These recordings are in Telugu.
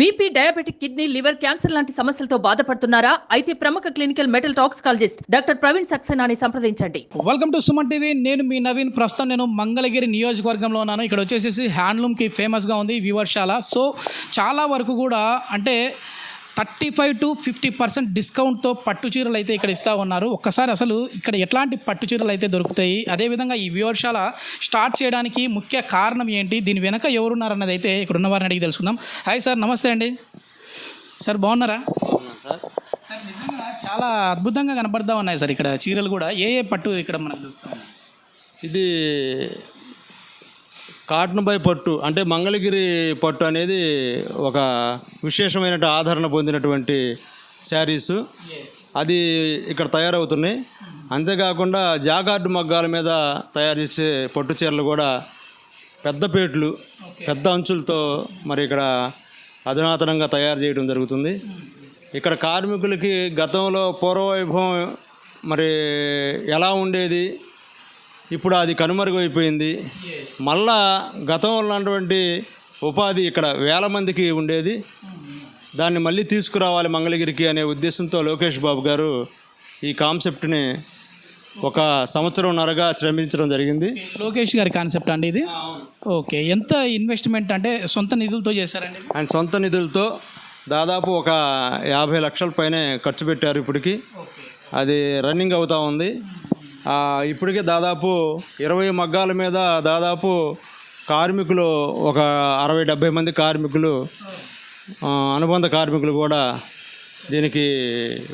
BP diabetic kidney liver cancer లాంటి సమస్యలతో బాధపడుతున్నారా? అయితే ప్రముఖ clinical metal toxicologist doctor Praveen సక్సేనాని సంప్రదించండి. Welcome to Suman TV. నేను మీ నవీన్. ప్రస్తుతం నేను మంగళగిరి నియోజకవర్గంలో ఉన్నాను. ఇక్కడ వచ్చేసి హ్యాండ్లూమ్కి ఫేమస్గా ఉంది వివర్శాల సో చాలా వరకు కూడా అంటే thirty five to fifty percent డిస్కౌంట్తో పట్టు చీరలు అయితే ఇక్కడ ఇస్తూ ఉన్నారు. ఒక్కసారి అసలు ఇక్కడ ఎట్లాంటి పట్టు చీరలు అయితే దొరుకుతాయి? అదేవిధంగా ఈ వివర్శాల స్టార్ట్ చేయడానికి ముఖ్య కారణం ఏంటి? దీని వెనక ఎవరున్నారన్నది అయితే ఇక్కడ ఉన్న వారిని అడిగి తెలుసుకుందాం. హాయ్ సార్ నమస్తే అండి. సార్ బాగున్నారా? సార్ నిజంగా చాలా అద్భుతంగా కనబడతా ఉన్నాయి సార్ ఇక్కడ చీరలు కూడా. ఏ ఏ పట్టు ఇక్కడ మనకు ఇది కాటన్ బై పట్టు అంటే మంగళగిరి పట్టు అనేది ఒక విశేషమైన ఆదరణ పొందినటువంటి శారీసు. అది ఇక్కడ తయారవుతున్నాయి. అంతేకాకుండా జాగార్డు మగ్గాల మీద తయారు చేసే పట్టు చీరలు కూడా పెద్ద పేట్లు పెద్ద అంచులతో మరి ఇక్కడ అధునాతనంగా తయారు చేయడం జరుగుతుంది. ఇక్కడ కార్మికులకి గతంలో పూర్వవైభవం మరి ఎలా ఉండేది? ఇప్పుడు అది కనుమరుగైపోయింది మళ్ళా గతంలో ఉన్నటువంటి ఉపాధి ఇక్కడ వేల మందికి ఉండేది. దాన్ని మళ్ళీ తీసుకురావాలి మంగళగిరికి అనే ఉద్దేశంతో లోకేష్ బాబు గారు ఈ కాన్సెప్ట్ని ఒక సంవత్సరంన్నరగా శ్రమించడం జరిగింది. లోకేష్ గారి కాన్సెప్ట్ అండి ఇది? ఓకే. ఎంత ఇన్వెస్ట్మెంట్ అంటే సొంత నిధులతో చేశారండి? ఆయన సొంత నిధులతో దాదాపు ఒక యాభై లక్షల పైనే ఖర్చు పెట్టారు ఇప్పటికి. అది రన్నింగ్ అవుతూ ఉంది. ఇప్పటికే దాదాపు ఇరవై మగ్గాల మీద దాదాపు కార్మికులు ఒక అరవై డెబ్భై మంది కార్మికులు అనుబంధ కార్మికులు కూడా దీనికి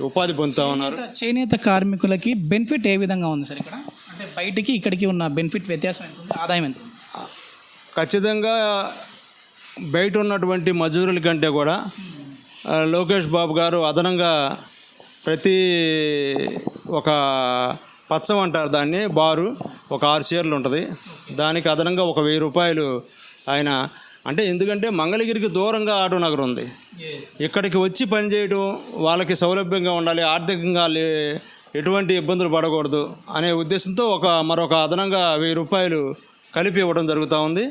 ఉపాధి పొందుతూ ఉన్నారు. చేనేత కార్మికులకి బెనిఫిట్ ఏ విధంగా ఉంది సార్ ఇక్కడ? అంటే బయటికి ఇక్కడికి ఉన్న బెనిఫిట్ వ్యత్యాసం ఎంత ఆదాయం ఎంత ఖచ్చితంగా బయట ఉన్నటువంటి మజూరుల కంటే కూడా లోకేష్ బాబు గారు అదనంగా ప్రతి ఒక పచ్చం అంటారు దాన్ని. బారు ఒక ఆరు చీరలు ఉంటుంది. దానికి అదనంగా ఒక వెయ్యి రూపాయలు ఆయన అంటే ఎందుకంటే మంగళగిరికి దూరంగా ఆటో నగరం ఉంది. ఇక్కడికి వచ్చి పనిచేయడం వాళ్ళకి సౌలభ్యంగా ఉండాలి ఆర్థికంగా లే- ఎటువంటి ఇబ్బందులు పడకూడదు అనే ఉద్దేశంతో ఒక మరొక అదనంగా వెయ్యి రూపాయలు కలిపి ఇవ్వడం జరుగుతూ ఉంది.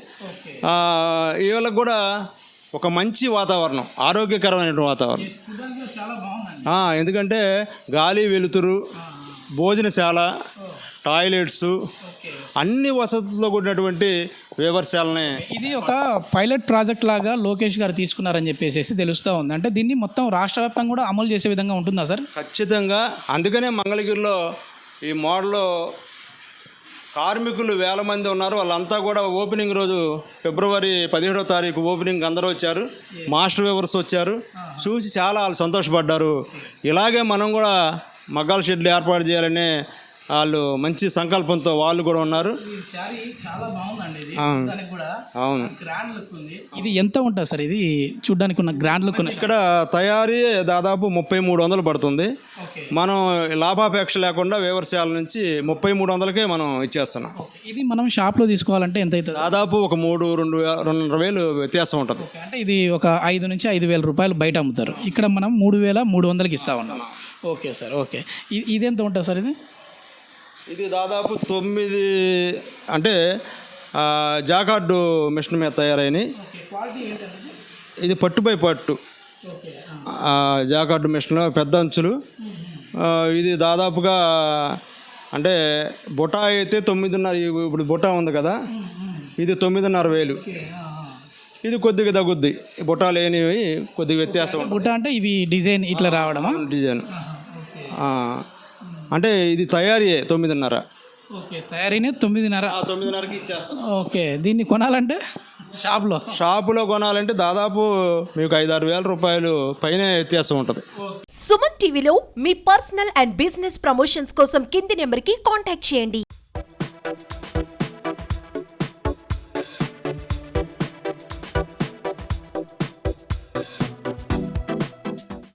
వాళ్ళకి కూడా ఒక మంచి వాతావరణం ఆరోగ్యకరమైన వాతావరణం. ఎందుకంటే గాలి వెలుతురు భోజనశాల టాయిలెట్స్ అన్ని వసతులతో కూడినటువంటి వ్యవశాలని ఇది ఒక పైలట్ ప్రాజెక్ట్ లాగా లోకేష్ గారు తీసుకున్నారని చెప్పేసి తెలుస్తూ ఉంది. అంటే దీన్ని మొత్తం రాష్ట్ర వ్యాప్తంగా కూడా అమలు చేసే విధంగా ఉంటుందా సార్? ఖచ్చితంగా. అందుకనే మంగళగిరిలో ఈ మోడల్లో కార్మికులు వేల మంది ఉన్నారు. వాళ్ళంతా కూడా ఓపెనింగ్ రోజు ఫిబ్రవరి పదిహేడో తారీఖు ఓపెనింగ్ అందరూ వచ్చారు. మాస్టర్ వేవర్స్ వచ్చారు. చూసి చాలా వాళ్ళు సంతోషపడ్డారు. ఇలాగే మనం కూడా మగ్గాల షెడ్లు ఏర్పాటు చేయాలనే వాళ్ళు మంచి సంకల్పంతో వాళ్ళు కూడా ఉన్నారు. శారీ చాలా బాగుందండి ఇది. అవును. దానికి కూడా అవును. గ్రాండ్ లుక్ ఉంది. ఇది ఎంత ఉంటుంది సార్ ఇది? చూడడానికి ఉన్న గ్రాండ్ లుక్ ఇక్కడ తయారీ దాదాపు ముప్పై మూడు వందలు పడుతుంది. ఓకే. మనం లాభాపేక్ష లేకుండా వ్యవసాయాల నుంచి ముప్పై మూడు వందలకే మనం ఇచ్చేస్తున్నాం. ఇది మనం షాప్లో తీసుకోవాలంటే ఎంత అవుతుంది? దాదాపు ఒక మూడు రెండు రెండున్నర వేలు వ్యత్యాసం ఉంటుంది. అంటే ఇది ఒక ఐదు నుంచి ఐదు వేల రూపాయలు బయట అమ్ముతారు. ఇక్కడ మనం మూడు వేల మూడు వందలకి ఇస్తా ఉన్నాం. Okay sir okay. ఇది ఇది ఎంత ఉంటుంది సార్ ఇది? ఇది దాదాపు తొమ్మిది అంటే జాకార్డు మిషన్ మీద తయారైనవి ఇది? పట్టు ఆ, జాకార్డు మిషన్ పెద్ద అంచులు. ఇది దాదాపుగా అంటే బుటా అయితే తొమ్మిదిన్నర ఇప్పుడు బుటా ఉంది కదా ఇది తొమ్మిదిన్నర వేలు. ఇది కొద్దిగా తగ్గుద్ది. బుటా లేనివి కొద్దిగా వ్యత్యాసం బుట్ట అంటే ఇవి డిజైన్ ఇట్లా రావడమా? డిజైన్. అంటే ఇది తయారీ తొమ్మిదిన్నర. ఓకే తయారీనే తొమ్మిదిన్నర. ఆ తొమ్మిదిన్నరకి ఇచ్చేస్తాం. ఓకే దీన్ని కొనాలంటే షాప్లో? షాపులో కొనాలంటే దాదాపు మీకు ఐదారు వేల రూపాయలు పైన వ్యత్యాసం ఉంటుంది. సుమన్ టీవీలో మీ పర్సనల్ అండ్ బిజినెస్ ప్రమోషన్స్ కోసం కింది నెంబర్కి కాంటాక్ట్ చేయండి.